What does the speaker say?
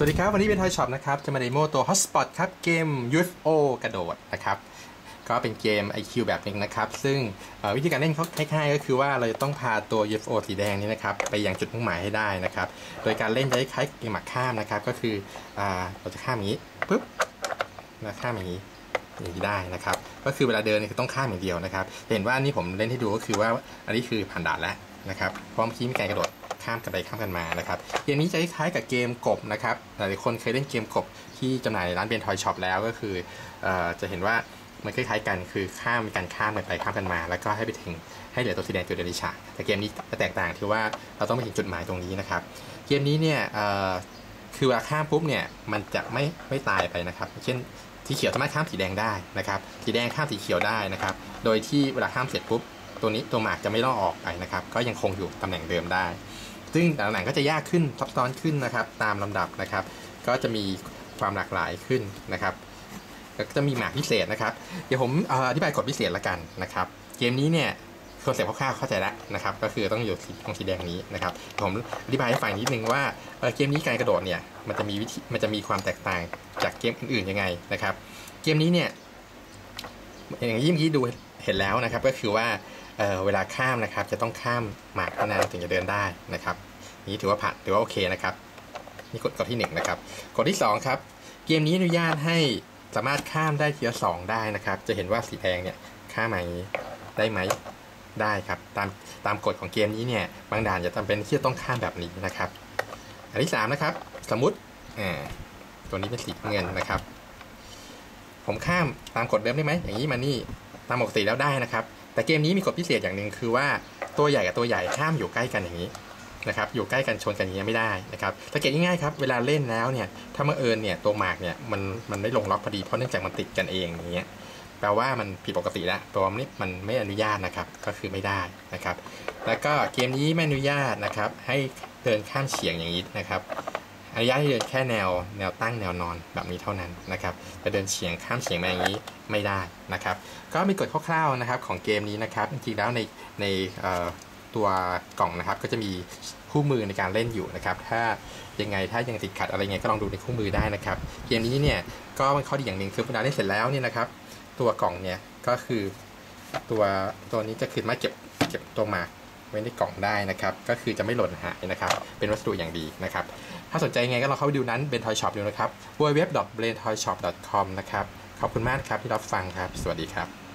สวัสดีครับ วันนี้เป็นทอยช็อปนะครับ จะมาเดโมตัว Hotspot ครับ เกม UFO กระโดดนะครับ ก็เป็นเกม IQ แบบหนึ่งนะครับ ซึ่งวิธีการเล่นเขาคล้ายๆก็คือว่าเราจะต้องพาตัว UFO สีแดงนี้นะครับ ไปยังจุดมุ่งหมายให้ได้นะครับ โดยการเล่นจะคล้ายๆเกมหมากข้ามนะครับ ก็คืออเราจะข้ามอย่างนี้ปุ๊บแล้วข้ามอย่างนี้อย่างนี้ได้นะครับ ก็คือเวลาเดินเนี่ยต้องข้ามอย่างเดียวนะครับ เห็นว่านี่ผมเล่นให้ดูก็คือว่าอันนี้คือผ่านด่านแล้วนะครับพราะเมื่อกี้มีการกระโดด ข้ามกันไปข้ามกันมานะครับเกมนี้จะคล้ายกับเกมกบนะครับหลายคนเคยเล่นเกมกบที่จำหน่ายในร้านเบนทอยช็อปแล้วก็คือออจะเห็นว่ามันคล้ายๆกันคือข้ามการข้ามกันไปข้ามกันมา แล้วก็ให้ไปถึงให้เหลือตัวสีแดงตัวเดียวในฉากแต่เกมนี้จะแตกต่างที่ว่าเราต้องไปถึงจุดหมายตรงนี้นะครับ เกมนี้เนี่ยคือเวลาข้ามปุ๊บเนี่ยมันจะไม่ไม่ตายไปนะครับ เช่นสีเขียวสามารถข้ามสีแดงได้นะครับสีแดงข้ามสีเขียวได้นะครับ โดยที่เวลาข้ามเสร็จปุ๊บตัวนี้ตัวหมากจะไม่ล่อออกไปนะครับ ก็ยังคงอยู่ตำแหน่งเดิมได้ ซึ่งแต่ละหนังก็จะยากขึ้นซับซ้อนขึ้นนะครับ ตามลำดับนะครับ ก็จะมีความหลากหลายขึ้นนะครับก็จะมีหมากพิเศษนะครับ เดี๋ยวผมอธิบายกฎพิเศษละกันนะครับ เกมนี้เนี่ยคอนเซ็ปต์คร่าวๆเข้าใจแล้วนะครับ ก็คือต้องอยู่สีตรงสีแดงนี้นะครับ ผมอธิบายให้ฟังนิดนึงว่าเอ่อเกมนี้การกระโดดเนี่ยมันจะมีวิธีมันจะมีความแตกต่างจากเกมอื่นๆยังไงนะครับ เกมนี้เนี่ยอย่างที่เมื่อกี้ดูเห็นแล้วนะครับ ก็คือว่า เเวลาข้ามนะครับ จะต้องข้ามหมากเท่านั้นถึงจะเดินได้นะครับ นี้ถือว่าผ่านถือว่าโอเคนะครับ นี่กฎกฎที่1นงนะครับกฎที่ 2 ครับ เกมนี้อนุญาตให้สามารถข้ามได้ทีละสองได้นะครับ จะเห็นว่าสีแดงเนี่ยข้ามมาอย่างนี้ได้ไหมได้ครับตามตามกฎของเกมนี้เนี่ยบางด่านจะจำเป็นที่จะต้องข้ามแบบนี้นะครับ อันที่3นะครับสมมติอ่าตัวนี้เป็นสีเงินนะครับ ผมข้ามตามกฎเดิมได้ไหมอย่างนี้มานี่ตามปกติแล้วได้นะครับ แต่เกมนี้มีกฎพิเศษอย่างหนึ่งคือว่าตัวใหญ่กับตัวใหญ่ห้ามอยู่ใกล้กันอย่างนี้นะครับอยู่ใกล้กันชนกันอย่างนี้ไม่ได้นะครับสังเกตง่ายๆครับเวลาเล่นแล้วเนี่ยถ้าเมื่อเอิญเนี่ยตัวหมากเนี่ยมันมันไม่ลงล็อกพอดีเพราะเนื่องจากมันติดกันเองอย่างเงี้ยแปลว่ามันผิดปกติแล้วแปลว่ามันมันไม่อนุญาตนะครับก็คือไม่ได้นะครับ แล้วก็เกมนี้ไม่อนุญาตนะครับให้เดินข้ามเฉียงอย่างนี้นะครับ อนุญาตให้เดินแค่แนวแนวตั้งแนวนอนแบบนี้เท่านั้นนะครับจะเดินเฉียงข้ามเฉียงมาอย่างนี้ไม่ได้นะครับ ก็มีกฎคร่าวๆนะครับของเกมนี้นะครับจริงๆแล้วในในตัวกล่องนะครับ ก็จะมีคู่มือในการเล่นอยู่นะครับ ถ้ายังไงถ้ายังติดขัดอะไรเงี้ยก็ลองดูในคู่มือได้นะครับ เกมนี้เนี่ยก็เป็นข้อดีอย่างหนึ่งคือเวลาเล่นเสร็จแล้วเนี่ยนะครับ ตัวกล่องเนี่ยก็คือตัวตัวนี้จะคือมาเก็บเก็บตัวหมาก ไว้ในกล่องได้นะครับ ก็คือจะไม่หล่นหายนะครับ เป็นวัสดุอย่างดีนะครับ ถ้าสนใจยังไงก็ลองเข้าไปดูนั้นเป็นทอยช็อปดูนะครับ www.braintoyshop.com นะครับ ขอบคุณมากครับที่รับฟังครับ สวัสดีครับ